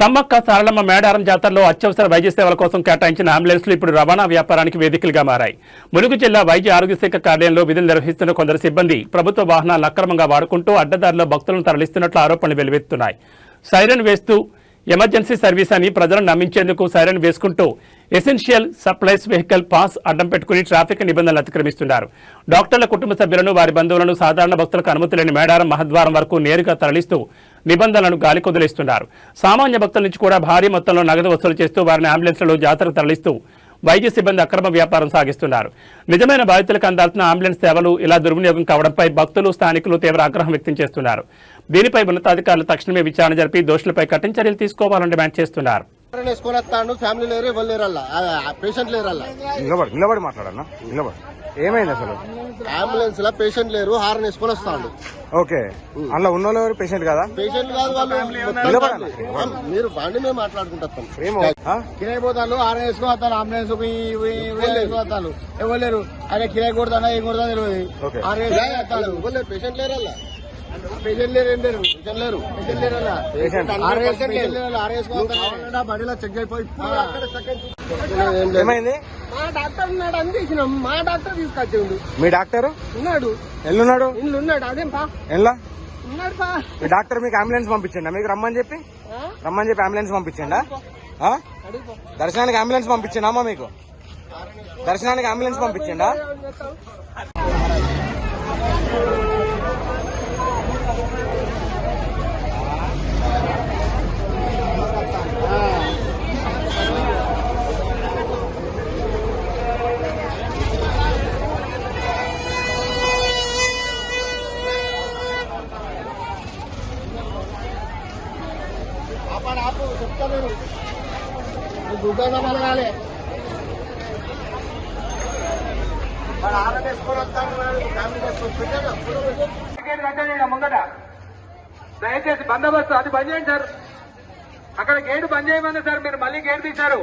సమ్మక్క సారలమ్మ మేడారం జాతరలో అత్యవసర వైద్య సేవల కోసం కేటాయించిన అంబులెన్స్లు ఇప్పుడు రవాణా వ్యాపారానికి వేదికలుగా మారాయి. ములుగు జిల్లా వైద్య ఆరోగ్య శాఖ కార్యాలయంలో విధులు నిర్వహిస్తున్న కొందరు సిబ్బంది ప్రభుత్వ వాహనాలను అక్రమంగా వాడుకుంటూ అడ్డదారిలో భక్తులను తరలిస్తున్నట్లు ఆరోపణలు వెలువెత్తున్నాయి. సైరన్ వేస్తూ ఎమర్జెన్సీ సర్వీస్ అని ప్రజలను నమ్మించేందుకు సైరన్ వేసుకుంటూ ఎసెన్షియల్ సప్లైస్ వెహికల్ పాస్ అడ్డం పెట్టుకుని ట్రాఫిక్ నిబంధనలు అతిక్రమిస్తున్నారు. డాక్టర్ల కుటుంబ సభ్యులను వారి బంధువులను సాధారణ భక్తులకు అనుమతి లేని మేడారం మహద్వారం వరకు నేరుగా తరలిస్తూ నిబంధనలను గాలికొదిలేస్తున్నారు సామాన్య భక్తుల నుంచి కూడా భారీ మొత్తంలో నగదు వసూలు చేస్తూ వారిని అంబులెన్స్లలో జాతరకు తరలిస్తూ వైద్య సిబ్బంది అక్రమ వ్యాపారం సాగిస్తున్నారు. నిజమైన బాధితులకు అందాల్సిన అంబులెన్స్ సేవలు ఇలా దుర్వినియోగం కావడంపై భక్తులు స్థానికులు తీవ్ర ఆగ్రహం వ్యక్తం చేస్తున్నారు. దీనిపై ఉన్నతాధికారులు తక్షణమే విచారణ జరిపి దోషులపై కఠిన చర్యలు తీసుకోవాలని డిమాండ్ చేస్తున్నారు. వేసుకొని వస్తాడు ఫ్యామిలీ లేరు ఎవరు లేరల్లా? పేషెంట్ లేరల్లా? నిలబడి నిలబడి మాట్లాడన్నా. నిలబడి. ఏమైంది అసలు? అంబులెన్స్లో పేషెంట్ లేరు హారన్ వేసుకొని వస్తాడు. ఓకే. అందులో ఉన్న వాళ్ళు ఎవరు? పేషెంట్ కదా? పేషెంట్ కాదు వాళ్ళు. మీరు బండి మేము మాట్లాడుకుంటాం? కిరాయి పోతాను ఆరు వేసుకుని వస్తాను అంబులెన్స్ వస్తాను ఎవరు లేరు? అదే కిరాయి కొడతానా ఏం కొడతా తెలియదు. పేషెంట్ లేరల్లా? బండిలో చెక్ అయిపోయి. ఏమైంది? మా డాక్టర్ ఉన్నాడు అని తీసినాం మా డాక్టర్ తీసుకొచ్చిండు. మీ డాక్టర్? ఉన్నాడు. ఎల్లున్నాడు? ఇల్లు ఉన్నాడు అదేం పా? ఎల్లా? ఉన్నాడు పా. మీ డాక్టర్ మీకు అంబులెన్స్ పంపించండా? మీకు రమ్మని చెప్పి? రమ్మని చెప్పి అంబులెన్స్ పంపించండా? ఆ? దర్శనానికి అంబులెన్స్ పంపించండా అమ్మా మీకు దర్శనానికి అంబులెన్స్ పంపించండా? దుకాణం అలగాలి వాడు వస్తాను టికెట్ కట్టండి దయచేసి బందోబస్తు అది బంద్ చేయండి సార్. అక్కడ గేట్ బంద్ చేయమన్నా సార్ మీరు మళ్ళీ గేట్ తీశారు.